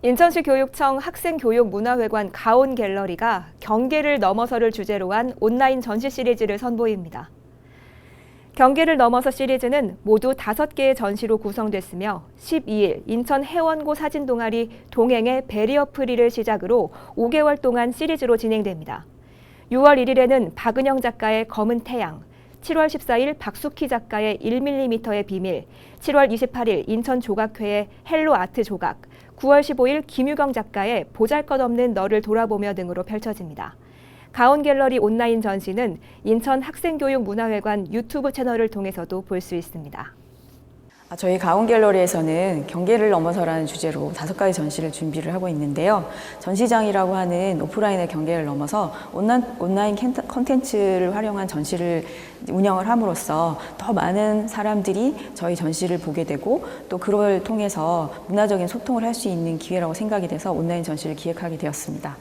인천시 교육청 학생교육문화회관 가온 갤러리가 경계를 넘어서를 주제로 한 온라인 전시 시리즈를 선보입니다. 경계를 넘어서 시리즈는 모두 다섯 개의 전시로 구성됐으며 12일 인천 해원고 사진 동아리 동행의 베리어 프리를 시작으로 5개월 동안 시리즈로 진행됩니다. 6월 1일에는 박은영 작가의 검은 태양, 7월 14일 박숙희 작가의 1mm의 비밀, 7월 28일 인천 조각회의 헬로 아트 조각, 9월 15일 김유경 작가의 보잘것없는 너를 돌아보며 등으로 펼쳐집니다. 가온 갤러리 온라인 전시는 인천 학생교육문화회관 유튜브 채널을 통해서도 볼 수 있습니다. 아, 저희 가온 갤러리에서는 경계를 넘어서라는 주제로 다섯 가지 전시를 준비를 하고 있는데요. 전시장이라고 하는 오프라인의 경계를 넘어서 온라인, 온라인 캔- 컨텐츠를 활용한 전시를 운영을 함으로써 더 많은 사람들이 저희 전시를 보게 되고 또 그걸 통해서 문화적인 소통을 할 수 있는 기회라고 생각이 돼서 온라인 전시를 기획하게 되었습니다.